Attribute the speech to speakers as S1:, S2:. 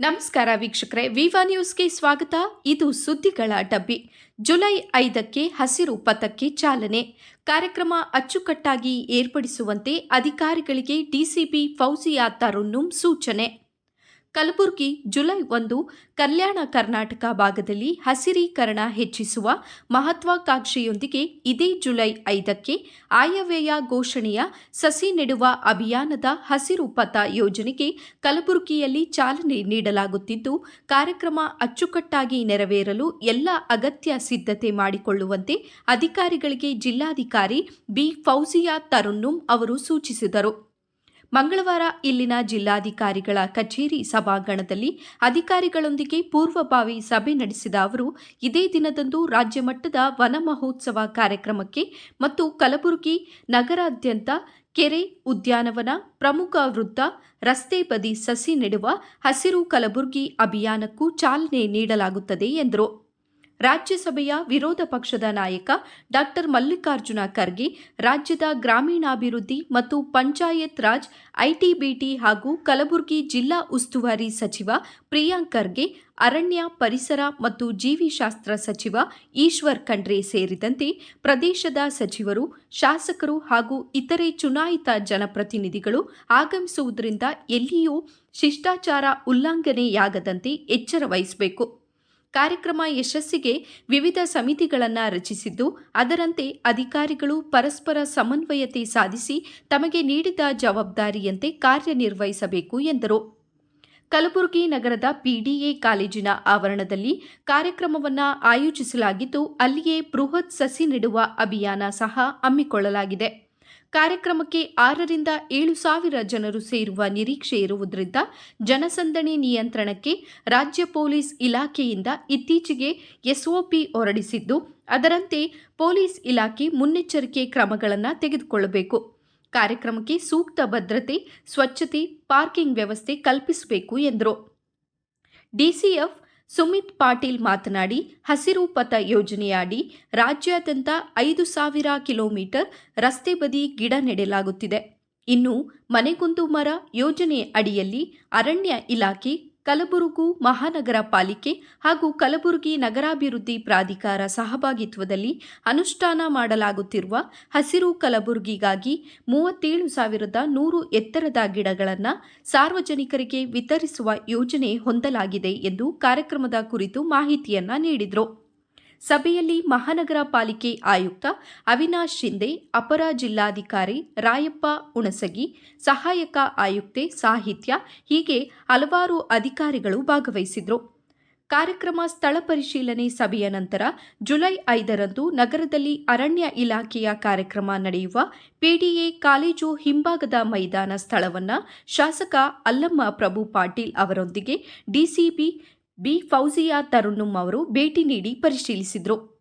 S1: ನಮಸ್ಕಾರ ವೀಕ್ಷಕರೇ, ವಿವಾ ನ್ಯೂಸ್ಗೆ ಸ್ವಾಗತ. ಇದು ಸುದ್ದಿಗಳ ಡಬ್ಬಿ. ಜುಲೈ ಐದಕ್ಕೆ ಹಸಿರು ಪಥಕ್ಕೆ ಚಾಲನೆ. ಕಾರ್ಯಕ್ರಮ ಅಚ್ಚುಕಟ್ಟಾಗಿ ಏರ್ಪಡಿಸುವಂತೆ ಅಧಿಕಾರಿಗಳಿಗೆ ಡಿಸಿಪಿ ಫೌಜಿಯಾ ತರುನ್ನುಂ ಸೂಚನೆ. ಕಲಬುರಗಿ ಜುಲೈ ಒಂದು, ಕಲ್ಯಾಣ ಕರ್ನಾಟಕ ಭಾಗದಲ್ಲಿ ಹಸಿರೀಕರಣ ಹೆಚ್ಚಿಸುವ ಮಹತ್ವಾಕಾಂಕ್ಷೆಯೊಂದಿಗೆ ಇದೇ ಜುಲೈ ಐದಕ್ಕೆ ಆಯವ್ಯಯ ಘೋಷಣೆಯ ಸಸಿ ನೆಡುವ ಅಭಿಯಾನದ ಹಸಿರು ಪಥ ಯೋಜನೆಗೆ ಕಲಬುರಗಿಯಲ್ಲಿ ಚಾಲನೆ ನೀಡಲಾಗುತ್ತಿದ್ದು, ಕಾರ್ಯಕ್ರಮ ಅಚ್ಚುಕಟ್ಟಾಗಿ ನೆರವೇರಲು ಎಲ್ಲ ಅಗತ್ಯ ಸಿದ್ಧತೆ ಮಾಡಿಕೊಳ್ಳುವಂತೆ ಅಧಿಕಾರಿಗಳಿಗೆ ಜಿಲ್ಲಾಧಿಕಾರಿ ಬಿ. ಫೌಜಿಯಾ ತರುನ್ನುಂ ಅವರು ಸೂಚಿಸಿದರು. ಮಂಗಳವಾರ ಇಲ್ಲಿನ ಜಿಲ್ಲಾಧಿಕಾರಿಗಳ ಕಚೇರಿ ಸಭಾಂಗಣದಲ್ಲಿ ಅಧಿಕಾರಿಗಳೊಂದಿಗೆ ಪೂರ್ವಭಾವಿ ಸಭೆ ನಡೆಸಿದ ಅವರು, ಇದೇ ದಿನದಂದು ರಾಜ್ಯ ಮಟ್ಟದ ವನ ಮಹೋತ್ಸವ ಕಾರ್ಯಕ್ರಮಕ್ಕೆ ಮತ್ತು ಕಲಬುರಗಿ ನಗರಾದ್ಯಂತ ಕೆರೆ, ಉದ್ಯಾನವನ, ಪ್ರಮುಖ ವೃತ್ತ, ರಸ್ತೆ ಬದಿ ಸಸಿ ನೆಡುವ ಹಸಿರು ಕಲಬುರಗಿ ಅಭಿಯಾನಕ್ಕೂ ಚಾಲನೆ ನೀಡಲಾಗುತ್ತದೆ ಎಂದರು. ರಾಜ್ಯಸಭೆಯ ವಿರೋಧ ಪಕ್ಷದ ನಾಯಕ ಡಾಕ್ಟರ್ ಮಲ್ಲಿಕಾರ್ಜುನ ಖರ್ಗೆ, ರಾಜ್ಯದ ಗ್ರಾಮೀಣಾಭಿವೃದ್ಧಿ ಮತ್ತು ಪಂಚಾಯತ್ ರಾಜ್ ಐಟಿಬಿಟಿ ಹಾಗೂ ಕಲಬುರಗಿ ಜಿಲ್ಲಾ ಉಸ್ತುವಾರಿ ಸಚಿವ ಪ್ರಿಯಾಂಕ್ ಖರ್ಗೆ, ಅರಣ್ಯ ಪರಿಸರ ಮತ್ತು ಜೀವಿಶಾಸ್ತ್ರ ಸಚಿವ ಈಶ್ವರ್ ಖಂಡ್ರೆ ಸೇರಿದಂತೆ ಪ್ರದೇಶದ ಸಚಿವರು, ಶಾಸಕರು ಹಾಗೂ ಇತರೆ ಚುನಾಯಿತ ಜನಪ್ರತಿನಿಧಿಗಳು ಆಗಮಿಸುವುದರಿಂದ ಎಲ್ಲಿಯೂ ಶಿಷ್ಟಾಚಾರ ಉಲ್ಲಂಘನೆಯಾಗದಂತೆ ಎಚ್ಚರ ವಹಿಸಬೇಕು. ಕಾರ್ಯಕ್ರಮ ಯಶಸ್ಸಿಗೆ ವಿವಿಧ ಸಮಿತಿಗಳನ್ನು ರಚಿಸಿದ್ದು, ಅದರಂತೆ ಅಧಿಕಾರಿಗಳು ಪರಸ್ಪರ ಸಮನ್ವಯತೆ ಸಾಧಿಸಿ ತಮಗೆ ನೀಡಿದ ಜವಾಬ್ದಾರಿಯಂತೆ ಕಾರ್ಯನಿರ್ವಹಿಸಬೇಕು ಎಂದರು. ಕಲಬುರಗಿ ನಗರದ ಪಿಡಿಎ ಕಾಲೇಜಿನ ಆವರಣದಲ್ಲಿ ಕಾರ್ಯಕ್ರಮವನ್ನು ಆಯೋಜಿಸಲಾಗಿದ್ದು, ಅಲ್ಲಿಯೇ ಬೃಹತ್ ಸಸಿ ನೆಡುವ ಅಭಿಯಾನ ಸಹ ಹಮ್ಮಿಕೊಳ್ಳಲಾಗಿದೆ. ಕಾರ್ಯಕ್ರಮಕ್ಕೆ ಆರರಿಂದ ಏಳು ಸಾವಿರ ಜನರು ಸೇರುವ ನಿರೀಕ್ಷೆ ಇರುವುದರಿಂದ ಜನಸಂದಣಿ ನಿಯಂತ್ರಣಕ್ಕೆ ರಾಜ್ಯ ಪೊಲೀಸ್ ಇಲಾಖೆಯಿಂದ ಇತ್ತೀಚೆಗೆ ಎಸ್ಒಪಿ ಹೊರಡಿಸಿದ್ದು, ಅದರಂತೆ ಪೊಲೀಸ್ ಇಲಾಖೆ ಮುನ್ನೆಚ್ಚರಿಕೆ ಕ್ರಮಗಳನ್ನು ತೆಗೆದುಕೊಳ್ಳಬೇಕು. ಕಾರ್ಯಕ್ರಮಕ್ಕೆ ಸೂಕ್ತ ಭದ್ರತೆ, ಸ್ವಚ್ಛತೆ, ಪಾರ್ಕಿಂಗ್ ವ್ಯವಸ್ಥೆ ಕಲ್ಪಿಸಬೇಕು ಎಂದರು. ಡಿಸಿಎಫ್ ಸುಮಿತ್ ಪಾಟೀಲ್ ಮಾತನಾಡಿ, ಹಸಿರು ಪಥ ಯೋಜನೆಯಡಿ ರಾಜ್ಯಾದ್ಯಂತ ಐದು ಸಾವಿರ ಕಿಲೋಮೀಟರ್ ರಸ್ತೆ ಬದಿ ಗಿಡ ನೆಡಲಾಗುತ್ತಿದೆ. ಇನ್ನು ಮನೆಗೊಂದು ಮರ ಯೋಜನೆ ಅಡಿಯಲ್ಲಿ ಅರಣ್ಯ ಇಲಾಖೆ ಕಲಬುರಗು ಮಹಾನಗರ ಪಾಲಿಕೆ ಹಾಗೂ ಕಲಬುರಗಿ ನಗರಾಭಿವೃದ್ಧಿ ಪ್ರಾಧಿಕಾರ ಸಹಭಾಗಿತ್ವದಲ್ಲಿ ಅನುಷ್ಠಾನ ಮಾಡಲಾಗುತ್ತಿರುವ ಹಸಿರು ಕಲಬುರಗಿಗಾಗಿ ಮೂವತ್ತೇಳು ಸಾವಿರದ ನೂರು ಎತ್ತರದ ಗಿಡಗಳನ್ನು ಸಾರ್ವಜನಿಕರಿಗೆ ವಿತರಿಸುವ ಯೋಜನೆ ಹೊಂದಲಾಗಿದೆ ಎಂದು ಕಾರ್ಯಕ್ರಮದ ಕುರಿತು ಮಾಹಿತಿಯನ್ನ ನೀಡಿದರು. ಸಭೆಯಲ್ಲಿ ಮಹಾನಗರ ಪಾಲಿಕೆ ಆಯುಕ್ತ ಅವಿನಾಶ್ ಶಿಂದೆ, ಅಪರ ಜಿಲ್ಲಾಧಿಕಾರಿ ರಾಯಪ್ಪ ಉಣಸಗಿ ಸಹಾಯಕ ಆಯುಕ್ತೆ ಸಾಹಿತ್ಯ ಹೀಗೆ ಹಲವಾರು ಅಧಿಕಾರಿಗಳು ಭಾಗವಹಿಸಿದರು. ಕಾರ್ಯಕ್ರಮ ಸ್ಥಳ ಪರಿಶೀಲನೆ ಸಭೆಯ ನಂತರ ಜುಲೈ ಐದರಂದು ನಗರದಲ್ಲಿ ಅರಣ್ಯ ಇಲಾಖೆಯ ಕಾರ್ಯಕ್ರಮ ನಡೆಯುವ ಪಿಡಿಎ ಕಾಲೇಜು ಹಿಂಭಾಗದ ಮೈದಾನ ಸ್ಥಳವನ್ನು ಶಾಸಕ ಅಲ್ಲಮ್ಮ ಪ್ರಭು ಪಾಟೀಲ್ ಅವರೊಂದಿಗೆ ಡಿಸಿಪಿ ಬಿ. ಫೌಜಿಯಾ ತರುಣ್ಣುಂ ಅವರು ಭೇಟಿ ನೀಡಿ ಪರಿಶೀಲಿಸಿದರು.